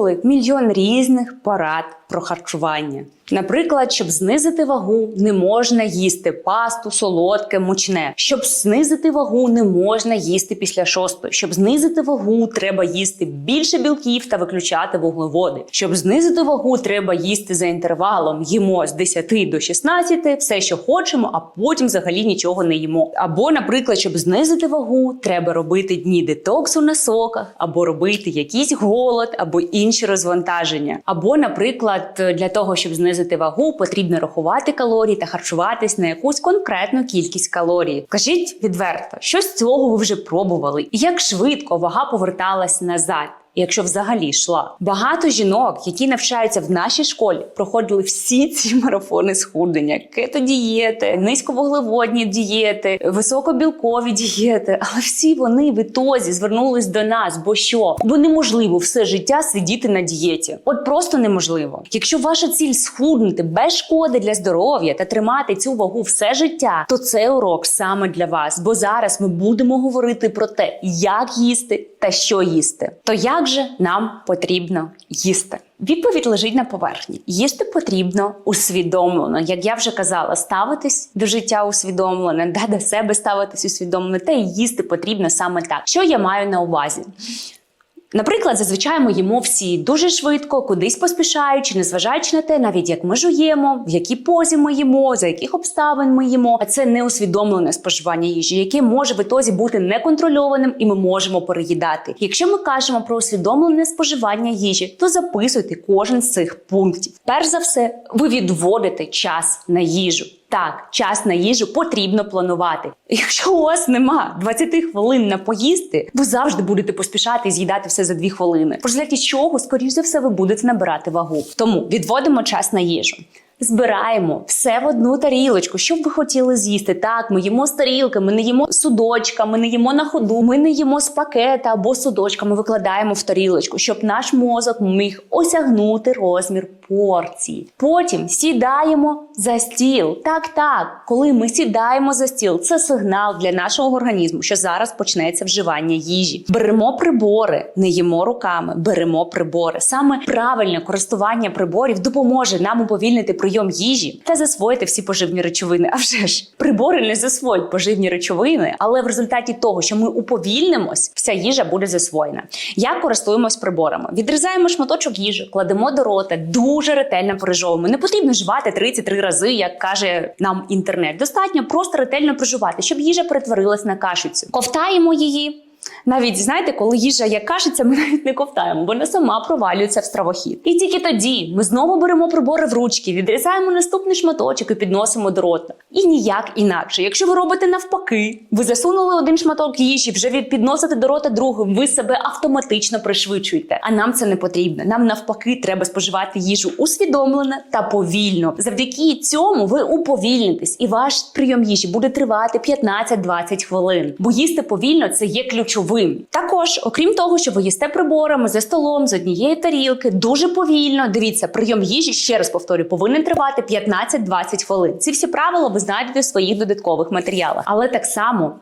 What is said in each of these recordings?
чули мільйон різних порад про харчування. Наприклад, щоб знизити вагу, не можна їсти пасту, солодке, мучне. Щоб знизити вагу, не можна їсти після шостої. Щоб знизити вагу, треба їсти більше білків та виключати вуглеводи. Щоб знизити вагу, треба їсти за інтервалом. Їмо з 10 до 16, все, що хочемо, а потім взагалі нічого не їмо. Або, наприклад, щоб знизити вагу, треба робити дні детоксу на соках, або робити якийсь голод, або інші розвантаження. Або, наприклад, для того, щоб знизити вагу, потрібно рахувати калорії та харчуватись на якусь конкретну кількість калорій. Кажіть відверто, що з цього ви вже пробували, і як швидко вага поверталась назад. Якщо взагалі йшла, багато жінок, які навчаються в нашій школі, проходили всі ці марафони схуднення, кетодієти, низьковуглеводні дієти, високобілкові дієти. Але всі вони в ітозі звернулись до нас. Бо що? Бо неможливо все життя сидіти на дієті. От просто неможливо. Якщо ваша ціль схуднути без шкоди для здоров'я та тримати цю вагу все життя, то це урок саме для вас. Бо зараз ми будемо говорити про те, як їсти та що їсти. То як же нам потрібно їсти? Відповідь лежить на поверхні. Їсти потрібно усвідомлено, як я вже казала, ставитись до життя усвідомлено, да до себе ставитись усвідомлено, та й їсти потрібно саме так. Що я маю на увазі? Наприклад, зазвичай ми їмо всі дуже швидко, кудись поспішаючи, незважаючи на те, навіть як ми жуємо, в якій позі ми їмо, за яких обставин ми їмо. А це неусвідомлене споживання їжі, яке може в ітозі бути неконтрольованим, і ми можемо переїдати. Якщо ми кажемо про усвідомлене споживання їжі, то записуйте кожен з цих пунктів. Перш за все, ви відводите час на їжу. Так, час на їжу потрібно планувати. Якщо у вас нема 20 хвилин на поїсти, ви завжди будете поспішати і з'їдати все за 2 хвилини. Результаті чого, скоріш за все, ви будете набирати вагу. Тому відводимо час на їжу. Збираємо все в одну тарілочку. Що б ви хотіли з'їсти? Так, ми їмо з тарілки, ми не їмо судочка, ми не їмо на ходу, ми не їмо з пакета або судочка. Ми викладаємо в тарілочку, щоб наш мозок міг осягнути розмір порції. Потім сідаємо за стіл. Так, так, коли ми сідаємо за стіл, це сигнал для нашого організму, що зараз почнеться вживання їжі. Беремо прибори, не їмо руками, беремо прибори. Саме правильне користування приборів допоможе нам уповільнити прийом їжі та засвоїти всі поживні речовини. А вже ж прибори не засвоять поживні речовини, але в результаті того, що ми уповільнимось, вся їжа буде засвоєна. Як користуємось приборами? Відрізаємо шматочок їжі, кладемо до рота, дуже ретельно пережовуємо. Не потрібно жувати 33 рази, як каже нам інтернет. Достатньо просто ретельно проживати, щоб їжа перетворилась на кашицю. Ковтаємо її. Навіть знаєте, коли їжа як кашиться, ми навіть не ковтаємо, вона сама провалюється в стравохід. І тільки тоді ми знову беремо прибори в ручки, відрізаємо наступний шматочок і підносимо до рота. І ніяк інакше. Якщо ви робите навпаки, ви засунули один шматок їжі, вже від підносите до рота другим, ви себе автоматично пришвидшуєте. А нам це не потрібно. Нам навпаки треба споживати їжу усвідомлено та повільно. Завдяки цьому ви уповільнитесь, і ваш прийом їжі буде тривати 15-20 хвилин. Бо їсти повільно це є ключовим. Також, окрім того, що ви їсте приборами за столом з однієї тарілки, дуже повільно. Дивіться, прийом їжі ще раз повторю, повинен тривати 15-20 хвилин. Ці всі правила ви знайдете в своїх додаткових матеріалах, але так само.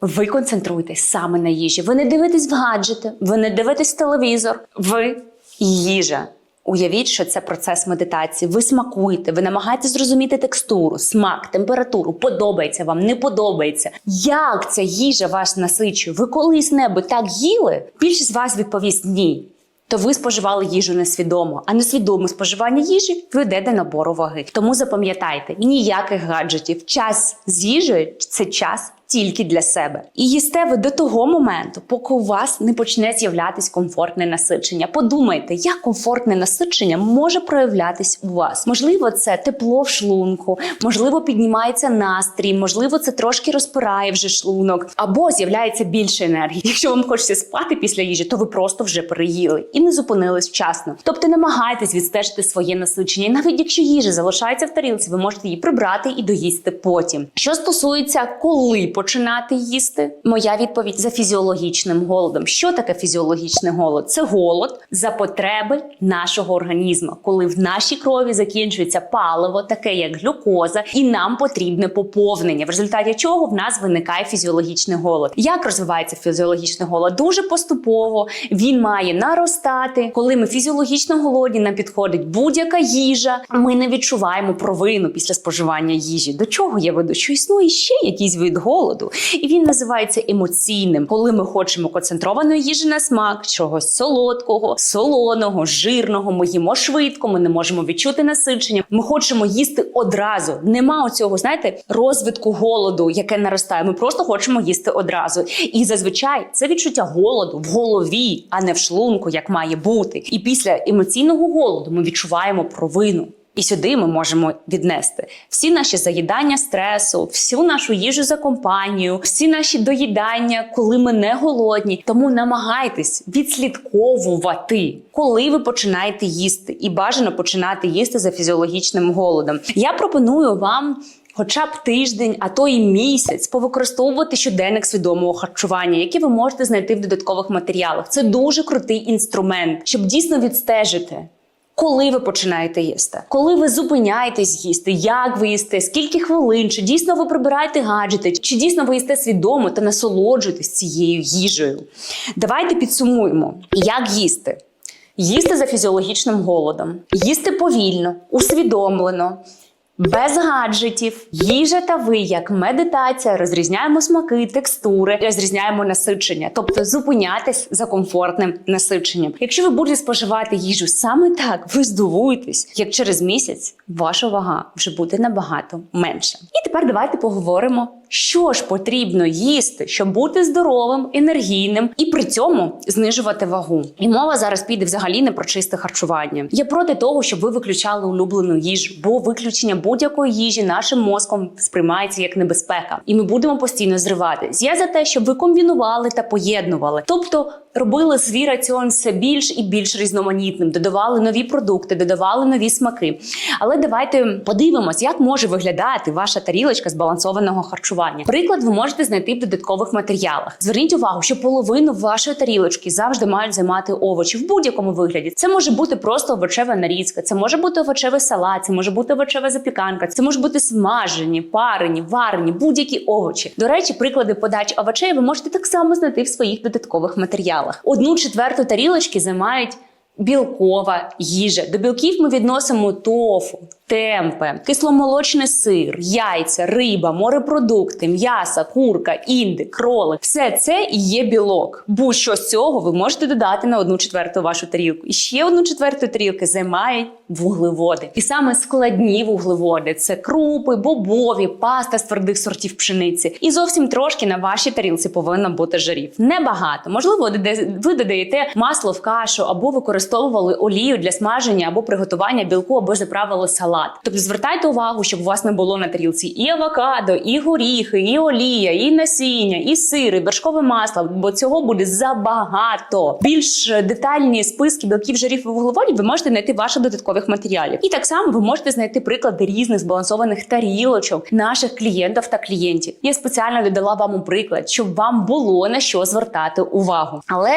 Ви концентруєтесь саме на їжі. Ви не дивитесь в гаджети, ви не дивитесь телевізор. Ви їжа. Уявіть, що це процес медитації. Ви смакуєте, ви намагаєтесь зрозуміти текстуру, смак, температуру, подобається вам, не подобається. Як ця їжа вас насичує? Ви колись-небудь так їли? Більшість з вас відповість ні. То ви споживали їжу несвідомо, а несвідоме споживання їжі веде до набору ваги. Тому запам'ятайте, ніяких гаджетів. Час з їжею це час тільки для себе. І їсте ви до того моменту, поки у вас не почне з'являтись комфортне насичення. Подумайте, як комфортне насичення може проявлятись у вас. Можливо, це тепло в шлунку, можливо, піднімається настрій, можливо, це трошки розпирає вже шлунок, або з'являється більше енергії. Якщо вам хочеться спати після їжі, то ви просто вже переїли і не зупинились вчасно. Тобто намагайтесь відстежити своє насичення. І навіть якщо їжа залишається в тарілці, ви можете її прибрати і доїсти потім. Що стосується, коли починати їсти? Моя відповідь за фізіологічним голодом. Що таке фізіологічний голод? Це голод за потреби нашого організму, коли в нашій крові закінчується паливо, таке як глюкоза, і нам потрібне поповнення, в результаті чого в нас виникає фізіологічний голод. Як розвивається фізіологічний голод? Дуже поступово він має наростати. Коли ми фізіологічно голодні, нам підходить будь-яка їжа. Ми не відчуваємо провину після споживання їжі. До чого я веду? Що існує ще якийсь вид голоду, і він називається емоційним, коли ми хочемо концентрованої їжі на смак, чогось солодкого, солоного, жирного. Ми їмо швидко, ми не можемо відчути насичення. Ми хочемо їсти одразу. Нема оцього, знаєте, розвитку голоду, яке наростає. Ми просто хочемо їсти одразу. І зазвичай це відчуття голоду в голові, а не в шлунку, як має бути. І після емоційного голоду ми відчуваємо провину. І сюди ми можемо віднести всі наші заїдання стресу, всю нашу їжу за компанію, всі наші доїдання, коли ми не голодні. Тому намагайтесь відслідковувати, коли ви починаєте їсти, і бажано починати їсти за фізіологічним голодом. Я пропоную вам. Хоча б тиждень, а то і місяць повикористовувати щоденник свідомого харчування, який ви можете знайти в додаткових матеріалах. Це дуже крутий інструмент, щоб дійсно відстежити. Коли ви починаєте їсти, коли ви зупиняєтесь їсти, як ви їсте, скільки хвилин, чи дійсно ви прибираєте гаджети, чи дійсно ви їсте свідомо та насолоджуєтесь цією їжею? Давайте підсумуємо, як їсти. Їсти за фізіологічним голодом, їсти повільно, усвідомлено, без гаджетів, їжа та ви, як медитація, розрізняємо смаки, текстури, розрізняємо насичення, тобто зупинятись за комфортним насиченням. Якщо ви будете споживати їжу саме так, ви здивуєтесь, як через місяць ваша вага вже буде набагато менше. І тепер давайте поговоримо, що ж потрібно їсти, щоб бути здоровим, енергійним і при цьому знижувати вагу. І мова зараз піде взагалі не про чисте харчування. Я проти того, щоб ви виключали улюблену їжу, бо виключення будь-якої їжі нашим мозком сприймається як небезпека, і ми будемо постійно зриватись. Я за те, щоб ви комбінували та поєднували, тобто робили свій раціон все більш і більш різноманітним, додавали нові продукти, додавали нові смаки. Але давайте подивимось, як може виглядати ваша тарілочка збалансованого харчування. Приклад ви можете знайти в додаткових матеріалах. Зверніть увагу, що половину вашої тарілочки завжди мають займати овочі в будь-якому вигляді. Це може бути просто овочева нарізка, це може бути овочевий салат, це може бути овочева запіканка, це можуть бути смажені, парені, варені, будь-які овочі. До речі, приклади подач овочей ви можете так само знайти в своїх додаткових матеріалах. Одну четверту тарілочки займають білкова їжа. До білків ми відносимо тофу, темпе, кисломолочний сир, яйця, риба, морепродукти, м'ясо, курка, індик, кролик. Все це і є білок. Будь-що з цього ви можете додати на одну четверту вашу тарілку. І ще одну четверту тарілки займають вуглеводи. І саме складні вуглеводи це крупи, бобові, паста з твердих сортів пшениці. І зовсім трошки на вашій тарілці повинно бути жирів. Небагато. Можливо, ви додаєте масло в кашу або використовували олію для смаження або приготування білку, або заправили салат. Тобто звертайте увагу, щоб у вас не було на тарілці і авокадо, і горіхи, і олія, і насіння, і сир, і вершкове масло, бо цього буде забагато. Більш детальні списки білків, жирів і вуглеводів ви можете знайти ваших додаткових матеріалів. І так само ви можете знайти приклади різних збалансованих тарілочок наших клієнтів та клієнтів. Я спеціально додала вам у приклад, щоб вам було на що звертати увагу. Але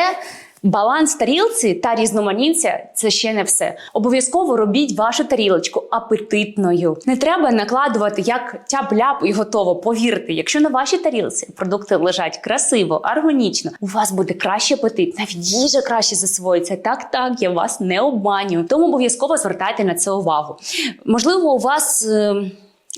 Баланс тарілці та різноманіття це ще не все. Обов'язково робіть вашу тарілочку апетитною. Не треба накладувати як тяп-ляп і готово. Повірте, якщо на вашій тарілці продукти лежать красиво, органічно, у вас буде кращий апетит, навіть їжа краще засвоїться. Так, так, я вас не обманюю. Тому обов'язково звертайте на це увагу. Можливо, у вас. е,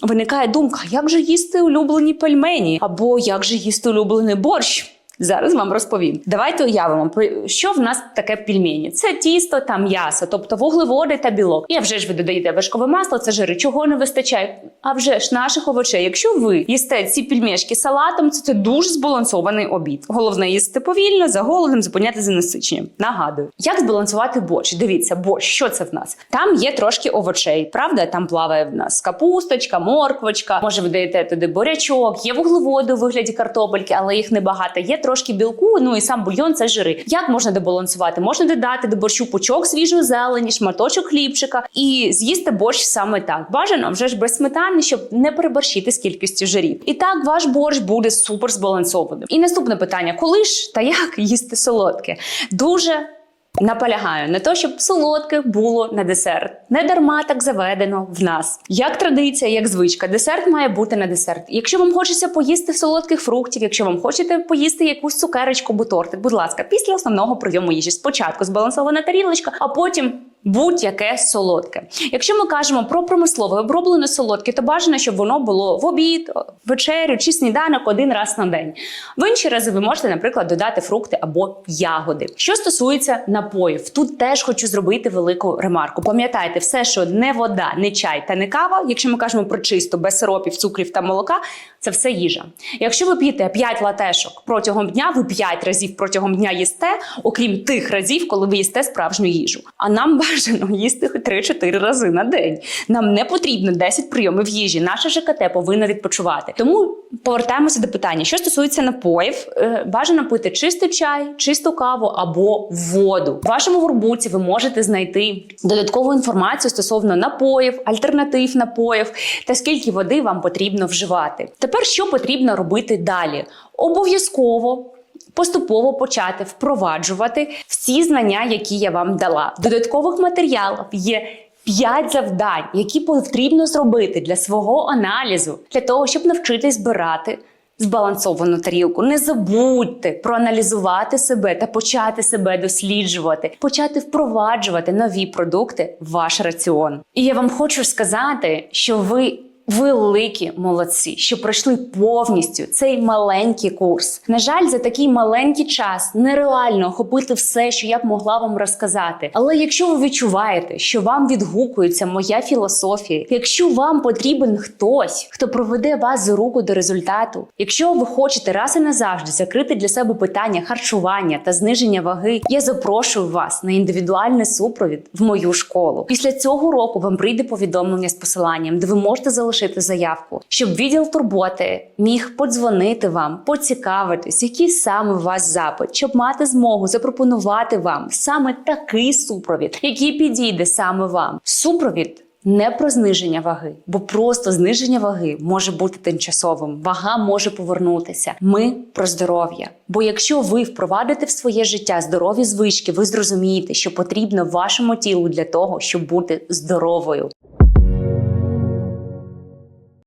Виникає думка, як же їсти улюблені пельмені, або як же їсти улюблений борщ. Зараз вам розповім. Давайте уявимо, що в нас таке пельмені. Це тісто та м'ясо, тобто вуглеводи та білок. І вже ж ви додаєте вершкове масло, це жири. Чого не вистачає? А вже ж наших овочей. Якщо ви їсте ці пельмешки салатом, це, це дуже збалансований обід. Головне їсти повільно, за голодом, зупиняти за насиченням. Нагадую, як збалансувати борщ? Дивіться, борщ, що це в нас? Там є трошки овочей, правда? Там плаває в нас капусточка, морквочка. Може, ви даєте туди бурячок, є вуглеводи у вигляді картопельки, але їх небагато. Є трошки білку. Ну і сам бульйон це жири. Як можна добалансувати? Можна додати до борщу пучок свіжої зелені, шматочок хлібчика і з'їсти борщ саме так. Бажано вже ж без сметани, щоб не переборщити з кількістю жирів. І так ваш борщ буде супер збалансованим. І наступне питання: коли ж та як їсти солодке? Дуже Наполягаю на те, щоб солодке було на десерт. Не дарма так заведено в нас. Як традиція, як звичка, десерт має бути на десерт. Якщо вам хочеться поїсти солодких фруктів, якщо вам хочете поїсти якусь цукерочку або тортик, будь ласка, після основного прийому їжі спочатку збалансована тарілочка, а потім. Будь-яке солодке. Якщо ми кажемо про промислове оброблене солодке, то бажано, щоб воно було в обід, вечерю чи сніданок один раз на день. В інші рази ви можете, наприклад, додати фрукти або ягоди. Що стосується напоїв, тут теж хочу зробити велику ремарку. Пам'ятайте, все, що не вода, не чай та не кава, якщо ми кажемо про чисто, без сиропів, цукрів та молока, це все їжа. Якщо ви п'єте 5 латешок протягом дня, ви 5 разів протягом дня їсте, окрім тих разів, коли ви їсте справжню їжу. А нам бажано їсти 3-4 рази на день. Нам не потрібно 10 прийомів їжі. Наше ЖКТ повинно відпочивати. Тому повертаємося до питання, що стосується напоїв, е, бажано пити чистий чай, чисту каву або воду. В вашому ворбуці ви можете знайти додаткову інформацію стосовно напоїв, альтернатив напоїв та скільки води вам потрібно вживати. Тепер що потрібно робити далі? Обов'язково поступово почати впроваджувати всі знання, які я вам дала. Додаткових матеріалах є. П'ять завдань, які потрібно зробити для свого аналізу, для того, щоб навчитись збирати збалансовану тарілку. Не забудьте проаналізувати себе та почати себе досліджувати, почати впроваджувати нові продукти в ваш раціон. І я вам хочу сказати, що ви. Великі молодці, що пройшли повністю цей маленький курс. На жаль, за такий маленький час нереально охопити все, що я б могла вам розказати. Але якщо ви відчуваєте, що вам відгукується моя філософія, якщо вам потрібен хтось, хто проведе вас за руку до результату, якщо ви хочете раз і назавжди закрити для себе питання харчування та зниження ваги, я запрошую вас на індивідуальний супровід в мою школу. Після цього року вам прийде повідомлення з посиланням, де ви можете залишити заявку, щоб відділ турботи міг подзвонити вам, поцікавитись, який саме у вас запит, щоб мати змогу запропонувати вам саме такий супровід, який підійде саме вам. Супровід. Не про зниження ваги, бо просто зниження ваги може бути тимчасовим. Вага може повернутися. Ми про здоров'я. Бо якщо ви впровадите в своє життя здорові звички, ви зрозумієте, що потрібно вашому тілу для того, щоб бути здоровою.